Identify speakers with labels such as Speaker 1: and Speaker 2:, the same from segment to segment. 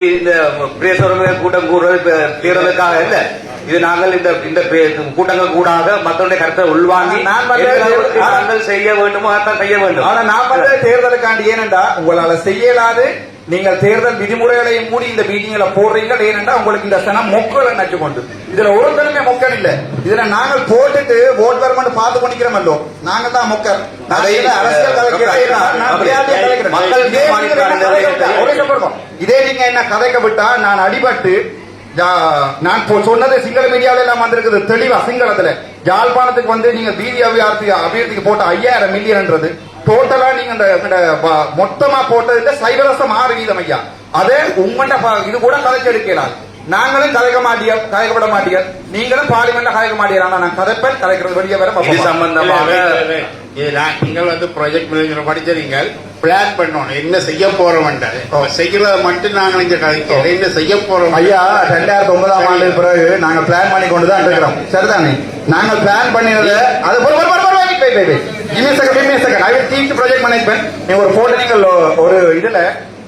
Speaker 1: இந்த பிரேசவர்களை கூட்டம் கூடுறது இல்ல. இது நாங்கள் இந்த இந்த கூட்டங்கள் கூடாக மக்களுடைய கருத்தை உள்வாங்கி நாங்கள் செய்ய வேண்டுமோ அதான் செய்ய வேண்டும்.
Speaker 2: ஆனா நான் பண்ற தேர்தலுக்காண்டி ஏனென்றா உங்களால செய்யலாது நீங்கள் தேர்தல் விதிமுறைகளையும் மூடி இந்த மீட்டிங்ல போடுறீங்க ஏனென்றா உங்களுக்கு இந்த சனம் மொக்களை நச்சு கொண்டு. இதுல ஒருத்தருமே மொக்கன் இல்ல. இதுல நாங்கள் போட்டுட்டு ஓட் பார்த்து பண்ணிக்கிறோமல்லோ நாங்க தான் மொக்கர் இதே நீங்க என்ன. கதைக்க விட்டா, நான் அடிபட்டு நான் சொன்னது சிங்கள மீடியாவில எல்லாம் வந்திருக்குது. தெளிவா சிங்களத்துல. யாழ்ப்பாணத்துக்கு வந்து நீங்க வீதி அபிவிருத்தி அபிவிருத்திக்கு போட்ட ஐயாயிரம் மில்லியன்ன்றது டோட்டலா நீங்க இந்த மொத்தமா போட்டதுல சைவரசம் ஆறு வீதம் ஐயா. அதே உங்கள்ட்ட ப- இது கூட கதைச்சு எடுக்கலாம் நாங்களும் கதைக்க மாட்டியர் கதைக்கப்பட மாட்டியர் நீங்களும் பார்லிமெண்ட்ல கதைக்க மாட்டியர் ஆனா நான் கதைப்பேன் கதைக்கிறது வெளியே வர
Speaker 1: இது. சம்பந்தமாக
Speaker 3: நீங்கள் வந்து ப்ராஜெக்ட் மேனேஜர் படிச்சிருங்க பிளான் பண்ணணும். என்ன செய்ய போறோம் செய்யறத மட்டும் நாங்கள் இங்க கதைக்கல என்ன செய்ய போறோம்
Speaker 2: ஐயா ரெண்டாயிரத்தி ஒன்பதாம் ஆண்டு பிறகு நாங்க பிளான் பண்ணி கொண்டு தான் இருக்கிறோம். சரிதானே? நாங்க பிளான் பண்ணினது அது ஒரு ஒரு ஒரு ஒரு ஒரு போட்டு நீங்கள் ஒரு அஞ்சு
Speaker 1: நீங்கள்-
Speaker 2: ஸ்டெப்ஸ் இருக்கு மாட்டா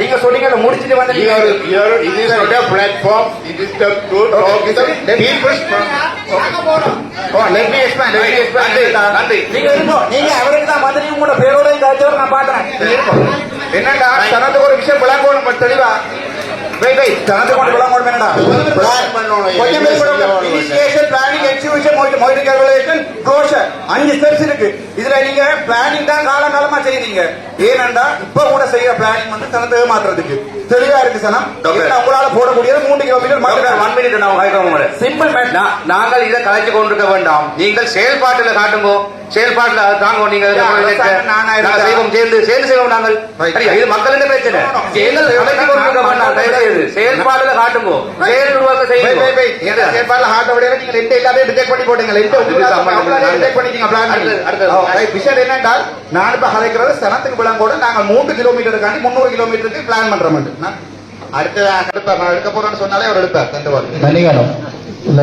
Speaker 3: நீங்க
Speaker 2: சொன்னீங்க அதை முடிச்சிட்டு வந்து நீங்க Oh.
Speaker 1: நன்றி.
Speaker 2: நீங்க இருங்கோ. நீங்க அவருக்கு தான் வந்து நீங்க உங்களோட பேரோட காய்ச்சவர் நான் பாக்குறேன் நீங்க. என்னடா தனது ஒரு விஷயம் விளங்கணும் தெளிவா
Speaker 3: பண்ணணும்.
Speaker 2: கொஞ்சம்
Speaker 3: என்ன செய்ய வேணும்.
Speaker 2: இனிஷியேஷன் பிளானிங் எக்ஸிபிஷன் மோய்டு கேல்குலேஷன் க்ளோஷர் அஞ்சு ஸ்டெப்ஸ் இருக்கு இதுல நீங்க பிளானிங் தான் காலங்காலமா செய்றீங்க ஏனென்றா இப்ப கூட செய்யற பிளானிங் வந்து தனது மாத்துறதுக்கு தெளிவா இருக்கு சனம் உங்களால போடக்கூடியது மூன்று கிலோமீட்டர்
Speaker 1: one minute நான் உங்களை.
Speaker 2: சிம்பிள்
Speaker 1: நாங்கள் இதை கலைச்சு கொண்டிருக்க வேண்டாம் நீங்கள் செயல்பாட்டில் காட்டுங்கோ செயல்பாட்டில் தாங்க நீங்க செய்வோம் சேர்ந்து சேர்ந்து செய்வோம் நாங்கள்? இது பிரச்சனை வேண்டாம் தயவு செய்து செயல்பாட்டில் காட்டுங்கோ
Speaker 2: செயல்பாடுல ஹார்ட் விடையில நீங்க ரெண்டு எல்லாத்தையும் ரிஜெக்ட் பண்ணி போட்டீங்க ரெண்டு பண்ணிட்டீங்க பிளான்
Speaker 1: அடுத்தது.
Speaker 2: விஷயம் என்னென்றால் நான் இப்போ கலைக்கிறது சனத்துக்கு விளங்கோட நாங்கள் மூன்று கிலோமீட்டருக்காண்டி முந்நூறு கிலோமீட்டருக்கு பிளான் பண்றோம் அடுத்தது அடுத்த நான் எடுக்க போறேன்னு சொன்னாலே அவர் எடுப்பார் தண்டு வாரம்
Speaker 4: இந்த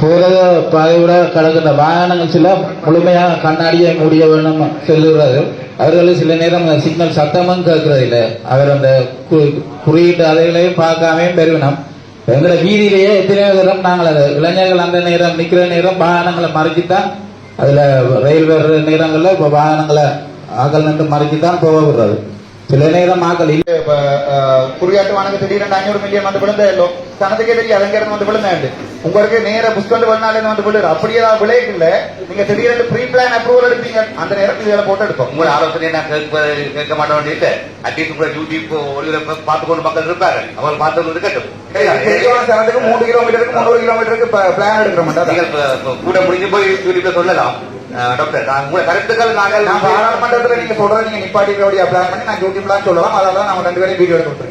Speaker 4: போகிற பாதையோட கடக்கின்ற வாகனங்கள் சில முழுமையாக கண்ணாடியை மூடிய வேணும் செல்லுறாரு அவர்கள் சில நேரம் சிக்னல் சத்தமும் கேட்கறது இல்லை. அவர் அந்த கு- குறியீட்டு அதைகளையும் பார்க்காம பெருவினம் எங்களை வீதியிலேயே எத்தனையோ நேரம் நாங்கள் இளைஞர்கள் அந்த நேரம் நிற்கிற நேரம் வாகனங்களை மறைச்சித்தான் அதில் ரயில் வர்ற நேரங்களில் இப்போ வாகனங்களை ஆக்கள் நின்று மறைச்சித்தான் போக விடுறது. சில நேரம் ஆக்கள் இல்லை
Speaker 2: குறியாட்டு வானக்கு திடீரென்று ஐநூறு மில்லியன் வந்து விழுந்தே இல்லை? சனத்துக்கே தெரியும் அங்க இருந்து வந்து விழுந்தேன் உங்களுக்கு நேர புஷ்கொண்டு விழுந்தாலே வந்து விழுது அப்படியே தான் இல்ல நீங்க திடீரென்று ப்ரீ பிளான் அப்ரூவல் எடுப்பீங்க. அந்த நேரத்தில் இதில் போட்டு எடுப்போம்.
Speaker 1: உங்களை ஆலோசனை நான் கேட்க மாட்டோம் இல்ல. அட்லீஸ்ட் கூட யூடியூப் ஒளிபரப்ப பார்த்து கொண்டு மக்கள் இருப்பாங்க அவங்க பார்த்து இருக்கட்டும்.
Speaker 2: சனத்துக்கு மூன்று கிலோமீட்டருக்கு முந்நூறு கிலோமீட்டருக்கு பிளான் எடுக்கிற மாட்டோம்
Speaker 1: கூட முடிஞ்சு போய் யூடியூப்ல சொல்லலாம். டாக்டர் நான் உங்களை கருத்துக்கள் நாங்கள்
Speaker 2: பாராளுமன்றத்துல நீங்க சொல்றதை நீங்க நிப்பாட்டி பிளான் பண்ணி நான் யூடியூப்லாம் சொல்லலாம். அதெல்லாம் நம்ம ரெண்டு பேரும் வீடியோ எடுத்து